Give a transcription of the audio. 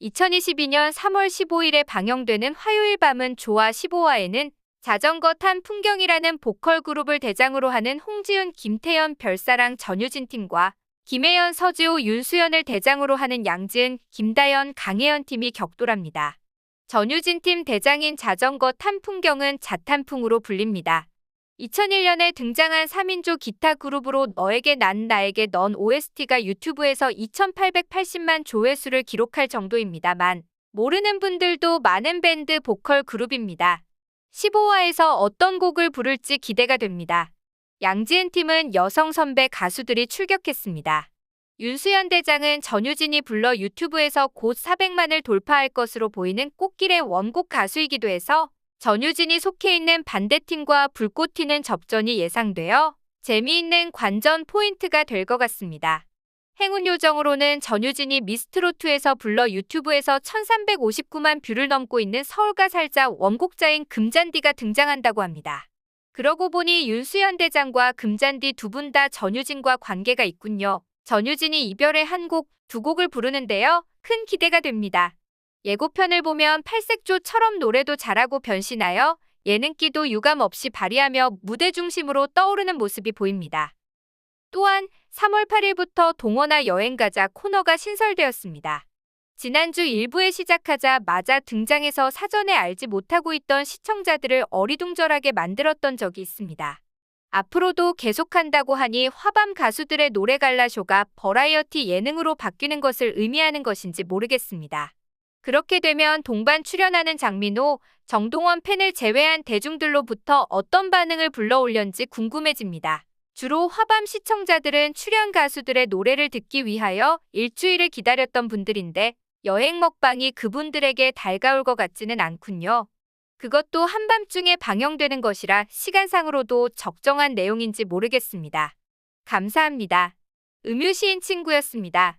2022년 3월 15일에 방영되는 화요일 밤은 좋아 15화에는 자전거 탄 풍경이라는 보컬 그룹을 대장으로 하는 홍지은, 김태연, 별사랑, 전유진 팀과 김혜연, 서지호, 윤수연을 대장으로 하는 양지은, 김다연, 강혜연 팀이 격돌합니다. 전유진 팀 대장인 자전거 탄 풍경은 자탄풍으로 불립니다. 2001년에 등장한 3인조 기타 그룹으로 너에게 난 나에게 넌 OST가 유튜브에서 2880만 조회수를 기록할 정도입니다만 모르는 분들도 많은 밴드 보컬 그룹입니다. 15화에서 어떤 곡을 부를지 기대가 됩니다. 양지은 팀은 여성 선배 가수들이 출격했습니다. 윤수연 대장은 전유진이 불러 유튜브에서 곧 400만을 돌파할 것으로 보이는 꽃길의 원곡 가수이기도 해서 전유진이 속해 있는 반대팀과 불꽃 튀는 접전이 예상되어 재미있는 관전 포인트가 될 것 같습니다. 행운 요정으로는 전유진이 미스트로트에서 불러 유튜브에서 1359만 뷰를 넘고 있는 서울가 살자 원곡자인 금잔디가 등장한다고 합니다. 그러고 보니 윤수연 대장과 금잔디 두 분 다 전유진과 관계가 있군요. 전유진이 이별의 한 곡, 두 곡을 부르는데요. 큰 기대가 됩니다. 예고편을 보면 팔색조처럼 노래도 잘하고 변신하여 예능기도 유감 없이 발휘하며 무대 중심으로 떠오르는 모습이 보입니다. 또한 3월 8일부터 동원아 여행가자 코너가 신설되었습니다. 지난주 1부에 시작하자마자 등장해서 사전에 알지 못하고 있던 시청자들을 어리둥절하게 만들었던 적이 있습니다. 앞으로도 계속한다고 하니 화밤 가수들의 노래 갈라쇼가 버라이어티 예능으로 바뀌는 것을 의미하는 것인지 모르겠습니다. 그렇게 되면 동반 출연하는 장민호, 정동원 팬을 제외한 대중들로부터 어떤 반응을 불러올련지 궁금해집니다. 주로 화밤 시청자들은 출연 가수들의 노래를 듣기 위하여 일주일을 기다렸던 분들인데 여행 먹방이 그분들에게 달가울 것 같지는 않군요. 그것도 한밤중에 방영되는 것이라 시간상으로도 적정한 내용인지 모르겠습니다. 감사합니다. 음유시인 친구였습니다.